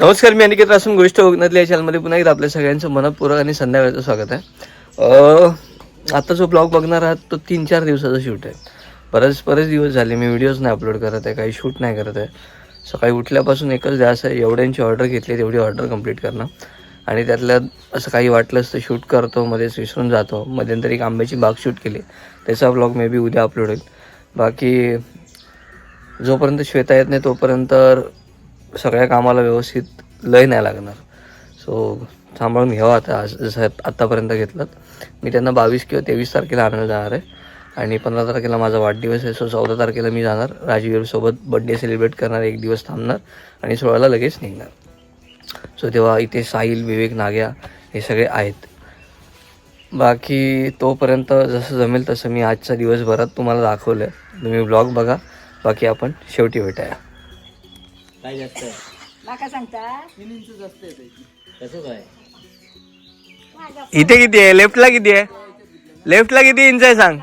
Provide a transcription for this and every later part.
नमस्कार मी अनिकेत रासून गोष्ट कोकणातल्या याच्यामध्ये चॅनलमध्ये पुन्हा एकदा आपल्या सगळ्यांचं मनपूर्वक आणि संध्याकाळचं स्वागत आहे. आता जो ब्लॉग बघणार आहात तो तीन चार दिवसाचा शूट आहे. बरेच बरेच दिवस झाले मी व्हिडिओज नाही अपलोड करत आहे काही शूट नाही करत आहे. सकाळी उठल्यापासून एकच जास्त आहे एवढ्यांची ऑर्डर घेतली तेवढी ऑर्डर कंप्लीट करणं. आणि त्यातल्या असं काही वाटलंच तर शूट करतो मध्येच विसरून जातो. मध्यंतरी एक आंब्याची बाग शूट केली. त्याचा ब्लॉग मे बी उद्या अपलोड होईल. बाकी जोपर्यंत श्वेता येत नाही तोपर्यंत सगळ्या कामाला व्यवस्थित लय नाही लागणार. सो सांभाळून घ्यावं आता जसं आत्तापर्यंत घेतलं मी त्यांना बावीस किंवा तेवीस तारखेला आणायला जाणार आहे. आणि पंधरा तारखेला माझा वाढदिवस आहे सो चौदा तारखेला मी जाणार. राजवीरसोबत बड्डे सेलिब्रेट करणार एक दिवस थांबणार आणि सोळाला लगेच निघणार. सो तेव्हा इथे साहिल विवेक नाग्या हे सगळे आहेत. बाकी तोपर्यंत जसं जमेल तसं मी आजचा दिवसभरात तुम्हाला दाखवलं आहे तुम्ही ब्लॉग बघा. बाकी आपण शेवटी भेटाया. काय जास्त? आहे माका सांगता? कसं काय? इथे किती आहे? लेफ्टला किती आहे? लेफ्टला किती इंच आहे सांग?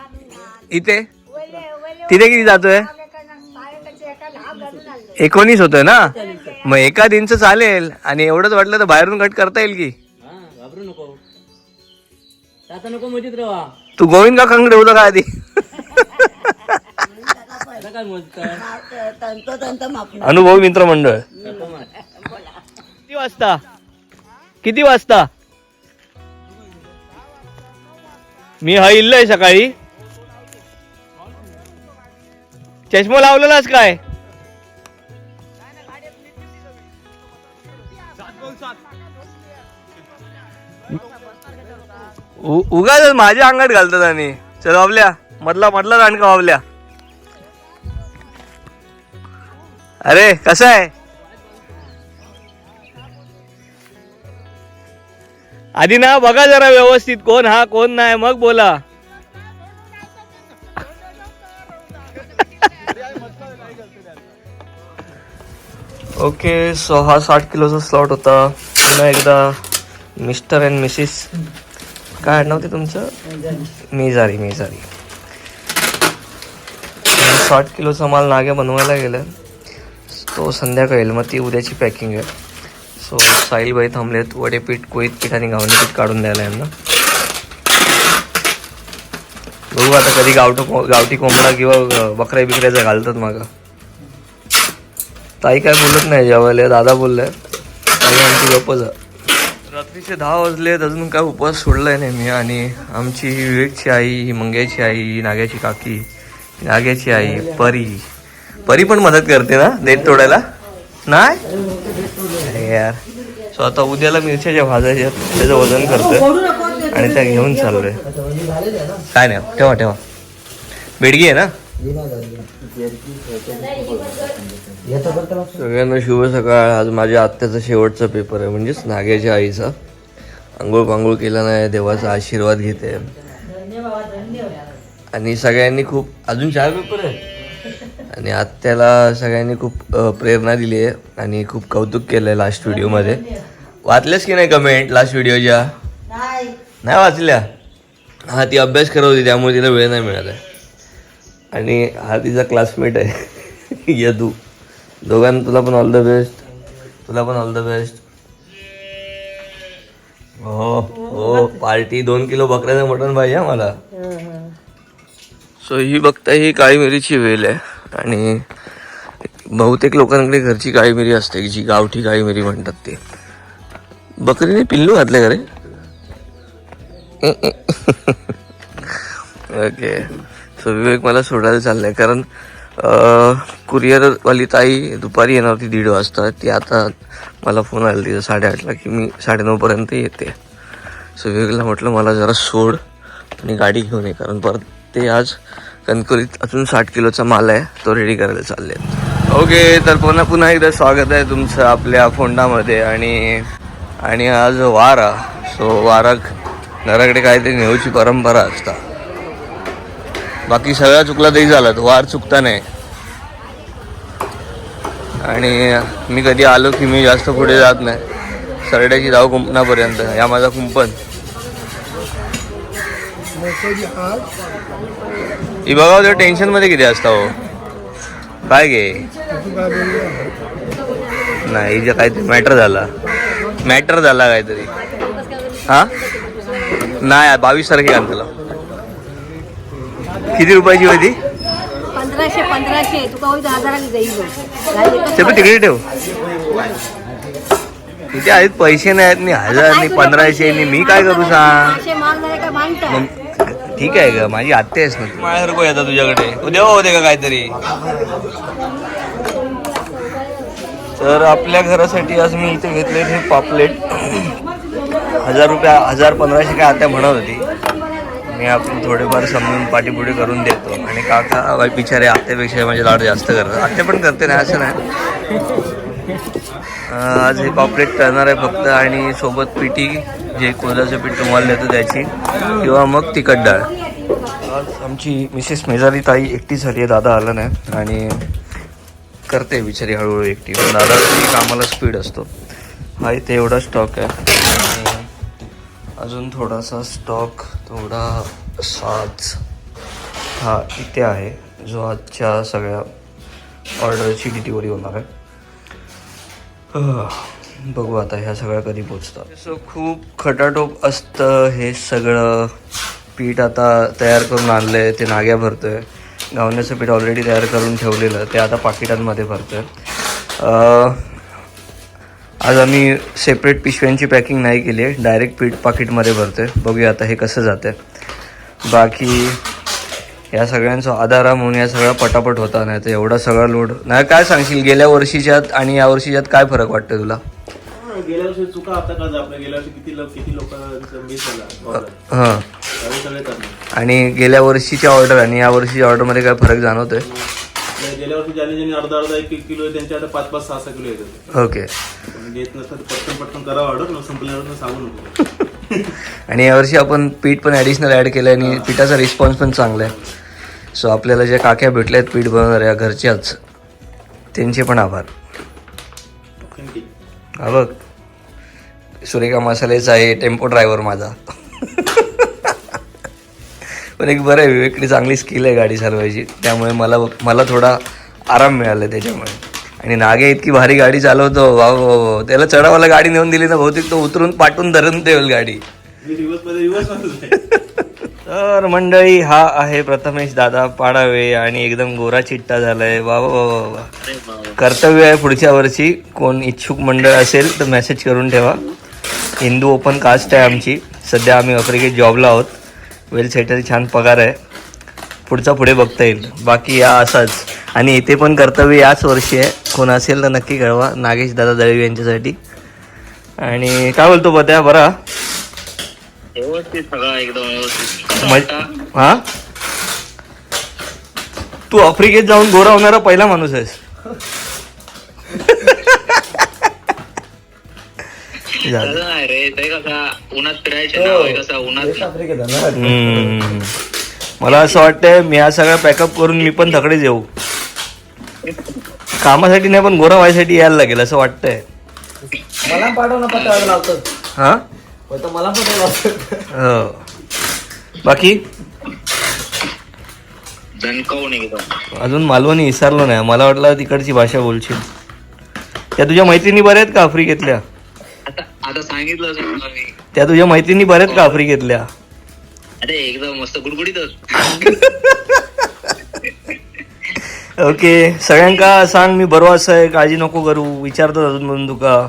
इथे? तिथे किती जातोय? एकोणीस होतोय ना? मग एका इंच चालेल. आणि एवढंच वाटलं तर बाहेरून कट करता येईल की. हा घाबरू नको. आता नको मजेत राहा तू गोविंद का कंगडे होता का आधी आता काय मोजत तंत तंत माप अनुभव मित्र मंडळ किती वाजता? किती वाजता? मी हा इल्लोय सकाळी. चष्मा लावलेलाच काय? उगाच माझ्या अंगात घालतात आणि. चल बाबल्या मधला मधला रांडका बाबल्या. अरे कसं आहे? आधी ना बघा जरा व्यवस्थित कोण हा कोण नाही मग बोला. ओके सो हा साठ किलोचा स्लॉट होता. पुन्हा एकदा मिस्टर अँड मिसिस काय आडनाव ते तुमचं? मेजारी मेजारी. साठ किलोचा माल नाग्या बनवायला गेला. तो संध्याकाळी येईल. मग ती उद्याची पॅकिंग आहे. सो साहिलबाई थांबलेत. वडेपीठ कोळीत पीठ आणि गावणी पीठ काढून द्यायला यांना. बघू आता कधी गावठो गावठी कोंबडा किंवा बकऱ्या बिकऱ्याचा घालतात मागं. ताई काय बोलत नाही. जेवायला दादा बोललाय. ताई आमची गप्पच रात्रीचे दहा वाजलेत. अजून काय उपवास सोडलाय नाही मी. आणि आमची ही विवेकची आई ही मंग्याची आई नाग्याची काकी नाग्याची आई परी. परी पण मदत करते ना देठ तोडायला? नाही? यार. सो आता उद्याला मिरच्या भाजायच्या त्याचं वजन करतोय. आणि त्या घेऊन चाललोय. काय नाही ठेवा ठेवा. बेडगी आहे ना? सगळ्यांना शुभ सकाळ. आज माझ्या आत्याचा शेवटचा पेपर आहे म्हणजेच नाग्याच्या आईचा. आंघोळ पांघोळ केला नाही देवाचा आशीर्वाद घेते. आणि सगळ्यांनी खूप अजून चार पेपर आहे आणि आत्याला सगळ्यांनी खूप प्रेरणा दिली आहे आणि खूप कौतुक केलं आहे लास्ट व्हिडिओमध्ये वाचल्यास की नाही कमेंट लास्ट व्हिडिओच्या नाही. नाही वाचल्या? हा ती अभ्यास करत होती त्यामुळे तिला वेळ नाही मिळाला. आणि हा तिचा क्लासमेट आहे. यदू दोघांना तुला पण ऑल द बेस्ट तुला पण ऑल द बेस्ट हो हो पार्टी दोन किलो बकऱ्याचं मटण पाहिजे मला. सो ही. बघता ही काळी मिरीची वेल आहे. आणि बहुतेक लोकांकडे घरची काळी मिरी असते जी गावठी काळी मिरी म्हणतात ते. बकरीने पिल्लू घातले का रे? ओके. सो विवेक मला सोडायला चाललंय कारण कुरिअरवाली ताई दुपारी येणार होती दीड वाजता. ती आता मला फोन आला तिथं साडेआठला की मी साडेनऊपर्यंत येते. सो विवेकला म्हटलं मला जरा सोड आणि गाडी घेऊन ये कारण परत ते आज कणकुरीत अजून साठ किलोचा माल आहे तो रेडी करायला चालले ओके तर पुन्हा पुन्हा एकदा स्वागत आहे तुमचं आपल्या फोंडामध्ये आणि आणि आज वारा. सो वारा घराकडे काहीतरी नेऊची परंपरा असता. बाकी सगळा चुकला तरी झालं वार चुकता नाही. आणि मी कधी आलो की मी जास्त पुढे जात नाही. सरड्याची धाव कुंपणापर्यंत या माझा कुंपण. ही बघा त्या टेन्शनमध्ये किती असता हो. काय गे? नाही हिच्या काहीतरी मॅटर झाला. मॅटर झाला काहीतरी. हा? नाही बावीस तारखेला आणलं किती रुपयाची होती? पंधराशे पंधराशे. तुका होईल हजाराला जाईल? ते पण तिकडे ठेव. तिथे आहेत पैसे नाही आहेत मी हजार नाही पंधराशे नाही मी काय करू सांग? ठीक आहे ग माझी आत्या आहेस ना माझ्यासारखं येतात तुझ्याकडे. उद्या होते का काहीतरी. तर आपल्या घरासाठी आज मी इथे घेतले हे पापलेट. हजार रुपया हजार पंधराशे काय आत्या म्हणत होती. मी आपण थोडेफार समजून पाठीपुढे करून देतो. आणि काका बाई बिचारे आत्यापेक्षा माझे लाड जास्त करतात. आत्या पण करते नाही असं नाही. आज हे पापलेट करणार आहे फक्त आणि सोबत पिठी जे कोजाचं पीठ तुम्हाला देतो त्याची किंवा मग तिखट डाळ. आज आमची मिसेस मेजारी ताई एकटी झाली आहे दादा आला नाही आणि करते बिचारी हळूहळू एकटी. पण दादा कामाला स्पीड असतो. हा इथे एवढा स्टॉक आहे. आणि अजून थोडासा स्टॉक थोडा साज हा इथे आहे जो आजच्या सगळ्या ऑर्डरची डिलिव्हरी होणार आहे. बघू आता ह्या सगळ्या कधी पोचतात. सो खूप खटाटोप असतं. हे सगळं पीठ आता तयार करून आणलं आहे ते नाग्या भरतोय. गावण्याचं पीठ ऑलरेडी तयार करून ठेवलेलं. ते आता पाकिटांमध्ये भरतोय. आहे आज आम्ही सेपरेट पिशव्यांची पॅकिंग नाही केली आहे. डायरेक्ट पीठ पाकिटमध्ये भरतोय. बघूया आता हे कसं जातं बाकी या सगळ्यांचा आधारा म्हणून या सगळा पटापट होता नाही तर एवढा सगळा लोड नाही काय सांगशील गेल्या वर्षीच्यात आणि या वर्षीच्यात काय फरक वाटतं तुला? गेल्या वर्षी चुका आता का आपल्या गेल्या वर्षी किती लोक किती लोकांचा मिस झाला? order. हां. आणि गेल्या वर्षीच्या ऑर्डर आणि या वर्षीच्या ऑर्डरमध्ये काय फरक जाणवतोय? म्हणजे गेल्या वर्षी ज्यांनी ज्यांनी अर्धा अर्धा एक एक किलो त्यांच्या आता पाच पाच सहा सहा किलो येत होते ओके देत नसतात पटकन पटकन करावं ऑर्डर संपल्यावर सांगू नको. आणि यावर्षी आपण पीठ पण ॲडिशनल ॲड केलं आहे आणि पिठाचा रिस्पॉन्स पण चांगला आहे सो आपल्याला ज्या काक्या भेटल्या आहेत पीठ बनवणाऱ्या घरच्याच त्यांचे पण आभार. हा बघ. सुरेखा मसालेचा आहे टेम्पो ड्रायव्हर माझा. पण एक बरं आहे विवेकने चांगली स्किल आहे गाडी चालवायची. त्यामुळे मला मला थोडा आराम मिळाला त्याच्यामुळे. आणि नागे इतकी भारी गाडी चालवतो. वा. त्याला चढावाला गाडी नेऊन दिली ना बहुतेक तो उतरून पाठवून धरून ठेवेल गाडी. तर मंडळी हा आहे प्रथमेश दादा पाडावे आणि एकदम गोरा चिट्टा झालाय. वा वा वा वा वा. कर्तव्य आहे पुढच्या वर्षी. कोण इच्छुक मंडळ असेल तर मेसेज करून ठेवा. हिंदू ओपन कास्ट आहे आमची. सध्या आम्ही आफ्रिकेत जॉबला आहोत. वेल सेटल छान पगार आहे. पुढचा पुढे बघता येईल. बाकी या असाच. आणि इथे पण कर्तव्य याच वर्षी आहे. कोण असेल तर नक्की कळवा. नागेश दादा दळवी यांच्यासाठी. आणि काय बोलतो बत्या? बरा? व्यवस्थित सगळं एकदम व्यवस्थित. हा? तू आफ्रिकेत जाऊन गोरा होणारा पहिला माणूस आहेस. झालं. तसं नाही रे ते कसा उन्हात फिरायचे ना कसा उन्हात. हम्म. मला असं वाटतंय मी हा सगळा पॅकअप करून मी पण थकडेच येऊ कामासाठी नाही पण गोरा व्हायसाठी यायला लागेल असं वाटतंय. मला पाठव ना पत्र लावतो. हा? मला हो. बाकी? दणकावून एकदम. अजून मालवणी विसरलो नाही. मला वाटलं तिकडची भाषा बोलशील. त्या तुझ्या मैत्रिणी बऱ्या आहेत का आफ्रिकेतल्या? आता आता सांगितलं समजा मी. त्या तुझ्या मैत्रिणी बऱ्या आहेत का आफ्रिकेतल्या? अरे एकदम मस्त गुडगुडीतच ओके. सगळ्यांका सांग मी बरो असं आहे काळजी नको करू विचारतो अजून म्हणून तुका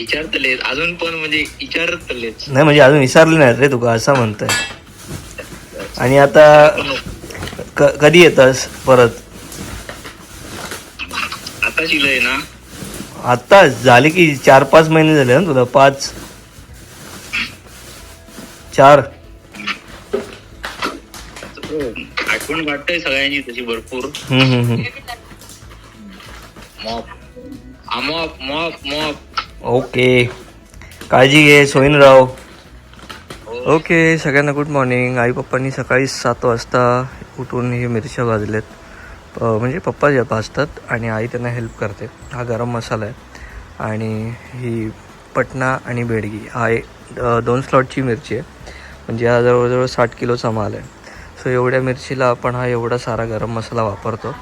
विचारतलेच अजून पण म्हणजे विचारतलेच. नाही म्हणजे अजून विचारले नाहीत रे तुका असं म्हणतंय. आणि आता क- कधी येतस परत? आता शिलय ना? आता झाले की चार पाच महिने झाले ना तुला पाच. चार. आठवण काढतोय सगळ्यांची तशी भरपूर. हम्म, हम्म, हम्म. Mop. Mop mop mop. Okay काळजी घे सोयीनराव. ओके सगळ्यांना गुड मॉर्निंग आई पप्पांनी सकाळी सात वाजता उठून हे मिरच्या भाजलेत अ, म्हणजे पप्पा जे भाजतात आणि आई त्यांना हेल्प करते. हा गरम मसाला आहे. आणि ही पटना आणि बेडगी. हा एक दोन स्लॉटची मिरची आहे. म्हणजे हा जवळजवळ साठ किलोचा माल आहे. सो एवढ्या मिरचीला आपण हा एवढा सारा गरम मसाला वापरतो.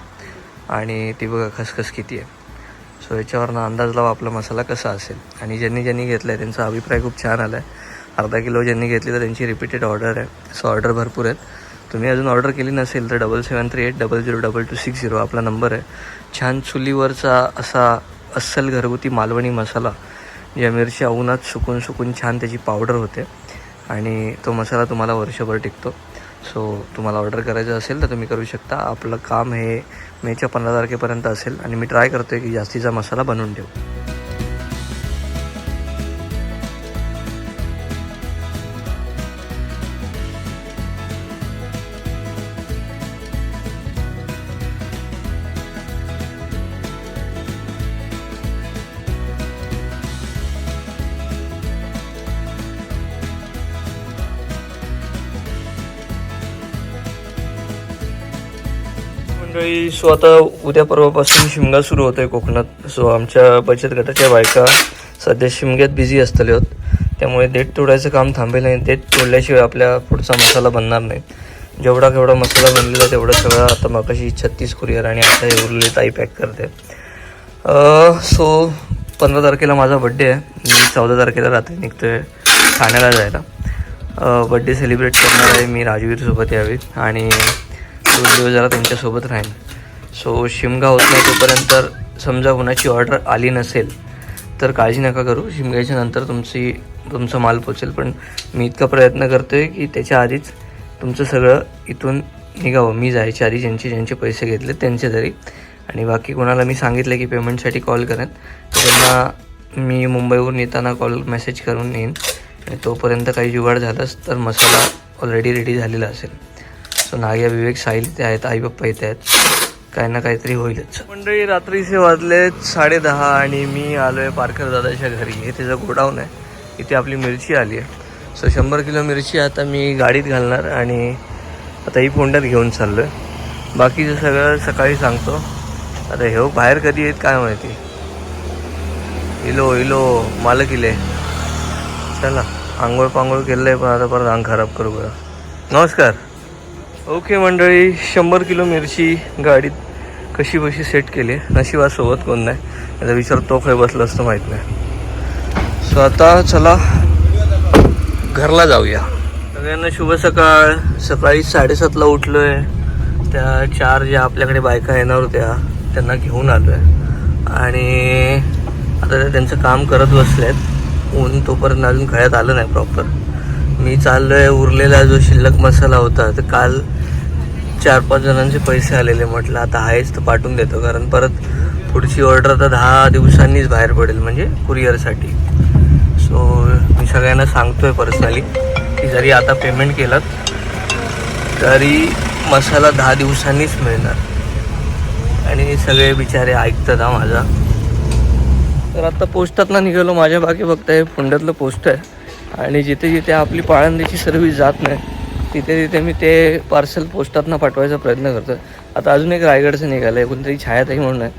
आणि ती बघा खसखस किती आहे. सो याच्यावरनं अंदाज लावा आपला मसाला कसा असेल. आणि ज्यांनी ज्यांनी घेतला आहे त्यांचा अभिप्राय खूप छान आला आहे अर्धा किलो ज्यांनी घेतली तर त्यांची रिपीटेड ऑर्डर आहे. सो ऑर्डर भरपूर आहेत. तुम्ही अजून ऑर्डर केली नसेल तर double seven three eight double zero double two six zero आपला नंबर आहे. छान चुलीवरचा असा अस्सल घरगुती मालवणी मसाला या मिरच्या उन्हात सुकून सुकून छान त्याची पावडर होते. आणि तो मसाला तुम्हाला वर्षभर टिकतो. सो तुम्हाला ऑर्डर करायचं असेल तर तुम्ही करू शकता. आपलं काम हे मेच्या पंधरा तारखेपर्यंत असेल आणि मी ट्राय करतो आहे की जास्तीचा मसाला बनवून ठेवू. मंडळी सो आता उद्या परवापासून शिमगा सुरू होतोय कोकणात. सो आमच्या बचत गटाच्या बायका सध्या शिमग्यात बिझी असतले होत. त्यामुळे देठ तोडायचं काम थांबेल नाही देठ तोडल्याशिवाय आपल्या पुढचा मसाला बनणार नाही. जेवढा केवढा मसाला बनलेला तेवढा सगळा आता मगाशी छत्तीस कुरिअर आणि आता हे ताई पॅक करते. सो पंधरा तारखेला माझा बड्डे आहे. मी चौदा तारखेला रात्री निघतोय ठाण्याला जायला. बड्डे सेलिब्रेट करणार आहे मी राजवीरसोबत यावी आणि दोन दिवस जरा त्यांच्यासोबत राहीन. सो शिमगा होत नाही तोपर्यंत समजा कुणाची ऑर्डर आली नसेल तर काळजी नका करू. शिमग्याच्या नंतर तुमची तुमचा माल पोचेल. पण मी इतका प्रयत्न करतो आहे की त्याच्या आधीच तुमचं सगळं इथून निघावं. मी जायच्या आधी ज्यांचे ज्यांचे पैसे घेतले त्यांचे तरी. आणि बाकी कोणाला मी सांगितलं की पेमेंटसाठी कॉल करेन त्यांना मी मुंबईवरून येताना कॉल मेसेज करून येईन आणि तोपर्यंत काही जुगाड झालंच तर मसाला ऑलरेडी रेडी झालेला असेल. सो नाग्या विवेक साहिल इथे आहेत आई पप्पा इथे आहेत. काही ना काहीतरी होईलच. मंडळी रात्रीचे वाजले साडे दहा आणि मी आलो आहे पारकर दादाच्या घरी. हे त्याचं गोडाऊन आहे इथे आपली मिरची आली आहे. सो शंभर किलो मिरची आता मी गाडीत घालणार आणि आता ही फोंड्यात घेऊन चाललो आहे बाकीचं सगळं सकाळी सांगतो. आता हे बाहेर कधी येत काय माहिती? इलो इलो मालक इले. चला आंघोळ पांघोळ केलं आहे पण आता परत अंग खराब करू बरं. नमस्कार. ओके मंडळी शंभर किलो मिरची गाडीत कशी बशी सेट केली? नशिबा सोबत कोण नाही? याचा विचार तो काही बसला असतं माहीत नाही. सो आता चला घरला जाऊया. सगळ्यांना शुभ सकाळ. सकाळी साडेसातला उठलो आहे त्या चार ज्या आपल्याकडे बायका येणार होत्या त्यांना घेऊन आलो आहे आणि आता ते त्यांचं काम करत बसलेत. ऊन तोपर्यंत अजून घळ्यात आलं नाही प्रॉपर मी चाललो आहे उरलेला जो शिल्लक मसाला होता तर काल चार पाच जणांचे पैसे आलेले म्हटलं आता आहेच तर पाठवून देतो. कारण परत पुढची ऑर्डर आता दहा दिवसांनीच बाहेर पडेल म्हणजे कुरिअरसाठी सो मी सगळ्यांना सांगतोय पर्सनली की जरी आता पेमेंट केलं तरी मसाला दहा दिवसांनीच मिळणार. आणि सगळे बिचारे ऐकतात हा माझा. तर आता पोस्टातनं निघालो माझ्या बाकी फक्त हे पुंड्यातलं पोस्ट आहे. आणि जिथे जिथे आपली पाळंदीची सर्व्हिस जात नाही तिथे तिथे मी ते पार्सल पोस्टातनं पाठवायचा प्रयत्न करतो आता अजून एक रायगडचं निघालं आहे कोणतरी छायाताई म्हणून आहे.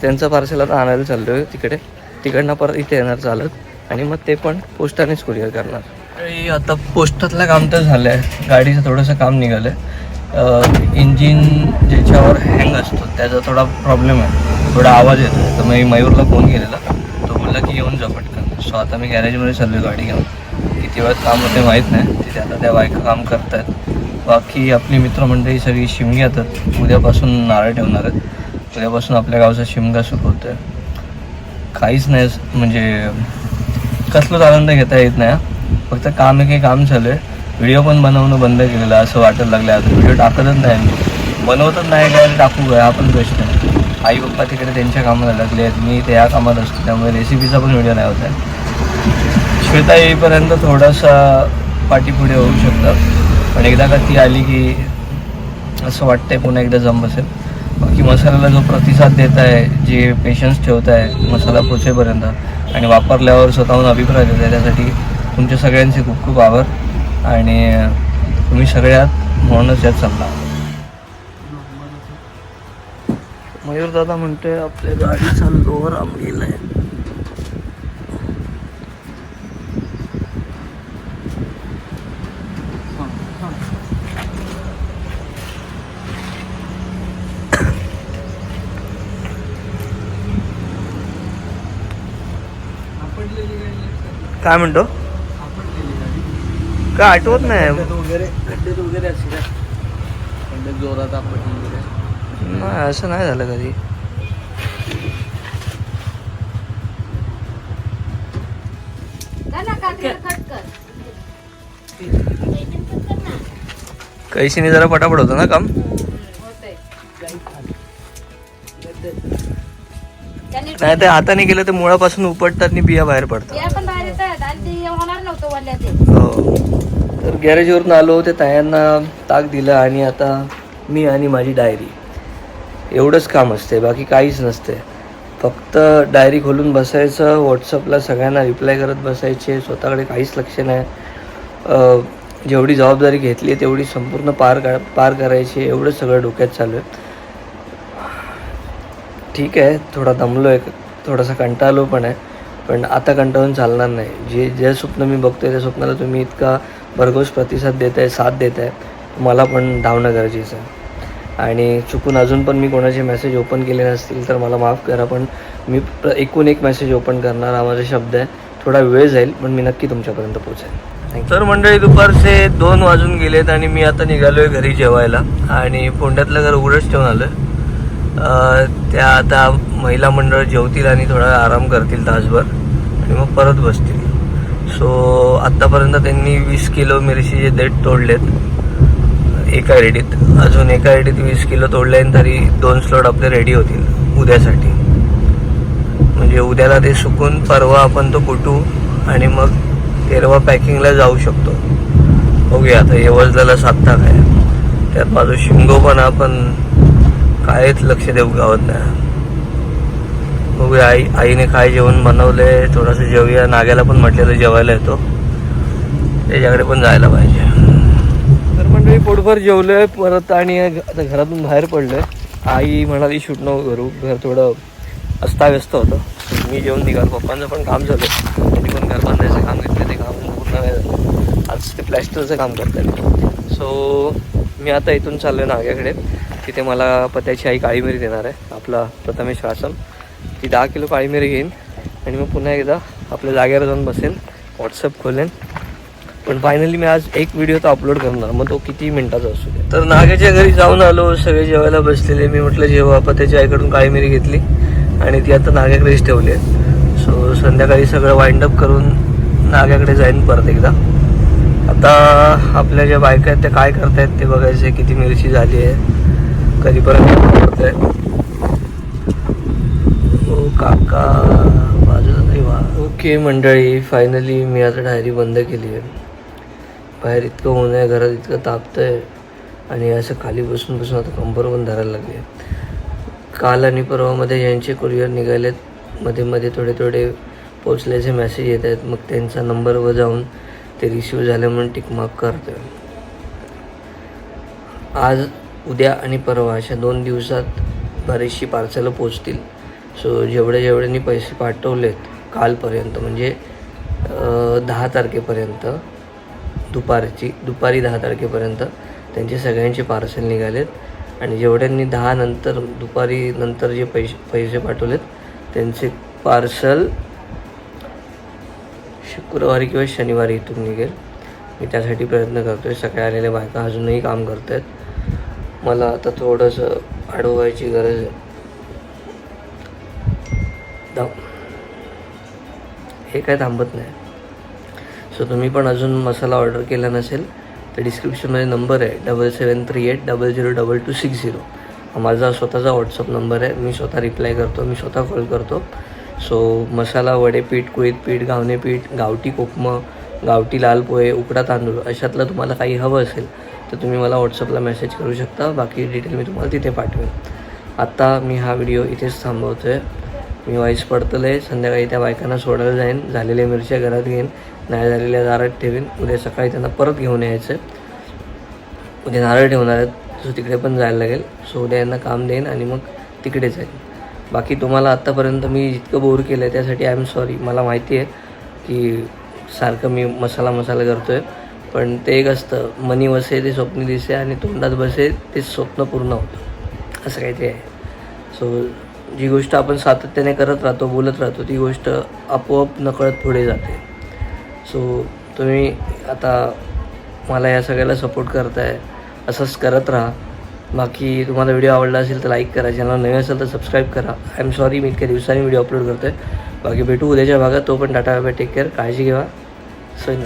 त्यांचं पार्सल आता आणायला चाललो आहे तिकडे. तिकडनं परत इथे येणार चालत. आणि मग ते पण पोस्टानेच कुरिअर करणार. आणि आता पोस्टातलं काम तर झालं आहे गाडीचं थोडंसं काम निघालं आहे इंजिन ज्याच्यावर हँग असतो त्याचा थोडा प्रॉब्लेम आहे. थोडा आवाज येतो तर मी मयूरला फोन केलेला. तो बोलला की येऊन जा पटकन. सो आता मी गॅरेजमध्ये चाललो आहे गाडी घेऊन. दिवस काम होते माहीत नाही. तिथे आता त्या बायका काम करत आहेत बाकी आपली मित्रमंडळी सगळी शिमगी आता उद्यापासून नारळ ठेवणार आहेत. उद्यापासून आपल्या गावचा शिमगा सुरू होतो आहे काहीच नाही म्हणजे कसलंच आनंद घेता येत नाही फक्त काम आहे काही काम चालू आहे. व्हिडिओ पण बनवणं बंद केलेलं असं वाटायला लागलं आता व्हिडिओ टाकतच नाही मी बनवतच नाही काय टाकू काय? हा पण प्रश्न आहे. आई पप्पा तिकडे त्यांच्या कामाला लागले आहेत. मी ते या कामात असतो त्यामुळे रेसिपीचा पण व्हिडिओ नाही होत आहे. श्वेता येईपर्यंत थोडासा पाठीपुढे होऊ शकतात पण एकदा का ती आली की असं वाटतंय पुन्हा एकदा जम बसेल. बाकी मसाल्याला जो प्रतिसाद देत आहे जे पेशन्स ठेवत आहे मसाला पोचेपर्यंत आणि वापरल्यावर स्वतःहून अभिप्राय देत आहे त्यासाठी तुमच्या सगळ्यांचे खूप खूप आभार. आणि तुम्ही सगळ्यात म्हणूनच यात चालला. मयूर दादा म्हणतोय आपल्या चालू लोअर आम आहे काय म्हणतो? काय आठवत नाही. वगैरे खड्डेत वगैरे खड्डेत जोरात आपटली वगैरे. नाही असं नाही झालं कधी. का ना कात्रीला कट कर. कैशीने जरा पटापट होतं ना काम? नाही ते हाताने गेलं तर मुळापासून उपटतात आणि बिया बाहेर पडतात या पण बाहेर येतात आणि ते होणार नव्हतं वल्ल्या ते हो. तर गॅरेजवरून आलो ते तायांना ताक दिलं आणि आता मी आणि माझी डायरी. एवढंच काम असते बाकी काहीच नसते फक्त डायरी खोलून बसायचं व्हॉट्सअपला सगळ्यांना रिप्लाय करत बसायचे स्वतःकडे काहीच लक्ष नाही. जेवढी जबाबदारी घेतली आहे तेवढी संपूर्ण पार का पार करायची एवढं सगळं डोक्यात चालू आहे. ठीक आहे थोडा दमलो आहे थोडासा कंटाळलो पण आहे. पण आता कंटाळून चालणार नाही. जे जे स्वप्न मी बघतोय त्या स्वप्नाला तुम्ही इतका भरघोस प्रतिसाद देत आहे साथ देत आहे मला पण धावणं गरजेचं आहे. आणि चुकून अजून पण मी कोणाचे मेसेज ओपन केले नसतील तर मला माफ करा पण मी प्र एकूण एक मेसेज ओपन करणार हा माझा शब्द आहे. थोडा वेळ जाईल पण मी नक्की तुमच्यापर्यंत पोहोचेन. तर मंडळी दुपारचे दोन वाजून गेलेत आणि मी आता निघालोय घरी जेवायला. आणि फोंड्यातलं घर उघडच ठेवून आलं त्या आता महिला मंडळ जेवतील आणि थोडा आराम करतील तासभर आणि मग परत बसतील. सो आत्तापर्यंत त्यांनी वीस किलो मिरचीचे देठ तोडलेत एका रेडीत. अजून एका रेडीत वीस किलो तोडले तरी दोन स्लॉट आपले रेडी होतील उद्यासाठी. म्हणजे उद्याला ते सुकून परवा आपण तो कुटू आणि मग तेरवा पॅकिंगला जाऊ शकतो. बघूया आता यवजला ताक आहे. त्यात माझं शिंगो पण आपण आहेत लक्ष देऊ गावातल्या नाही. बघूया आई आईने काय जेवण बनवले थोडंसं जेवूया. नाग्याला पण म्हटलेलं जेवायला येतो. त्याच्याकडे पण जायला पाहिजे. तर मंडळी पोटभर जेवलोय. परत आणि आता घरातून बाहेर पडलोय. आई म्हणाली शूट नको करू. घर थोडं अस्ताव्यस्त होतं. मी जेवण निघाल. पप्पांचं पण काम झालं. त्यांनी पण घर बांधायचं काम घेतलं. ते काम पूर्ण नाही झालं. आज ते प्लॅस्टरचं काम करतात सो मी आता इथून चाललो नाग्याकडे. तिथे मला पत्याची आई काळी मिरी देणार आहे. आपला प्रथमेश आसन ती दहा किलो काळी मिरी घेईन. आणि मग पुन्हा एकदा आपल्या जागेवर जाऊन बसेन. व्हॉट्सअप खोलेन. पण फायनली मी आज एक व्हिडिओ तर अपलोड करणार. मग तो किती मिनिटाचा असू दे. तर नाग्याच्या घरी जाऊन आलो. सगळे जेवायला बसलेले. मी म्हटलं जेव्हा आपण त्याच्या आईकडून काळी मिरी घेतली. आणि ती आता नाग्याकडेच ठेवली आहे. सो संध्याकाळी सगळं वाइंड अप करून नाग्याकडे जाईन परत एकदा. आता आपल्या ज्या बायका आहेत त्या काय करतायत ते बघायचं किती मिरची झाली आहे. कधीपर्यंत करताय ओ काका बाजूला नाही वा. ओके मंडळी फायनली मी आता डायरी बंद केली आहे. बाहेर इतकं ऊन आहे घरात इतकं तापतंय. आणि असं खाली बसून बसून आता कंबर पण धरायला लागली काल आणि परवामध्ये यांचे कुरिअर निघालेत. मध्ये मध्ये थोडे थोडे पोचल्याचे मेसेज येत आहेत. मग त्यांचा नंबरवर जाऊन ते रिसिव्ह झाले म्हणून टिकमार्क करतोय. आज उद्या आणि परवा अशा दोन दिवसात बरीचशी पार्सलं पोचतील. सो जेवढे जेवढे मी पैसे पाठवलेत कालपर्यंत म्हणजे दहा तारखेपर्यंत दुपारची दुपारी दहा तारखेपर्यंत त्यांचे सगळ्यांचे पार्सल निघालेत. आणि जेवढ्यांनी दहा नंतर दुपारी नंतर जे पैसे पैसे पाठवलेत त्यांचे पार्सल शुक्रवारी किंवा शनिवारी इथून निघेल. मी त्यासाठी प्रयत्न करतो आहे सगळ्या आलेल्या बायका अजूनही काम करत आहेत मला आता थोडंसं अडवायची गरज आहे. हे काय थांबत नाही. सो तुम्ही पण अजून मसाला ऑर्डर केला नसेल तर डिस्क्रिप्शनमध्ये नंबर आहे double seven three eight double zero double two six zero माझा स्वतःचा व्हॉट्सअप नंबर आहे. मी स्वतः रिप्लाय करतो मी स्वतः कॉल करतो. सो मसाला वडे पीठ कुळीत पीठ गावणे पीठ गावठी कोकमं गावठी लाल पोहे उकडा तांदूळ अशातलं तुम्हाला काही हवं असेल तर तुम्ही मला व्हॉट्सअपला मेसेज करू शकता. बाकी डिटेल मी तुम्हाला तिथे पाठवेन. आत्ता मी हा व्हिडिओ इथेच थांबवतो आहे मी वाईस पडतलं आहे संध्याकाळी त्या बायकांना सोडायला जाईन. झालेल्या मिरच्या घरात घेईन. नाही झालेल्या दारात ठेवीन. उद्या सकाळी त्यांना परत घेऊन यायचं उद्या नारळ ठेवणार आहेत. सो तिकडे पण जायला लागेल. सो उद्या यांना काम देईन आणि मग तिकडे जाईन. बाकी तुम्हाला आत्तापर्यंत मी जितकं बोर केलं आहे त्यासाठी आय एम सॉरी मला माहिती आहे की सारखं मी मसाला मसाला करतो आहे पण ते एक असतं मनी वसे ते स्वप्न दिसे आणि तोंडात बसे ते स्वप्न पूर्ण होतं. असं काही ते आहे. सो जी गोष्ट आपण सातत्याने करत राहतो बोलत राहतो ती गोष्ट आपोआप नकळत पुढे जाते. सो तुम्ही आता मला या सगळ्याला सपोर्ट करताय असंच करत राहा. बाकी तुम्हाला व्हिडिओ आवडला असेल तर लाईक करा चॅनल नवीन असेल तर सबस्क्राईब करा. आय एम सॉरी मी इतक्या दिवसांनी व्हिडिओ अपलोड करतो आहे बाकी भेटू उद्याच्या भागात तो पण टाटा बाय टेक केअर काळजी घ्या सैन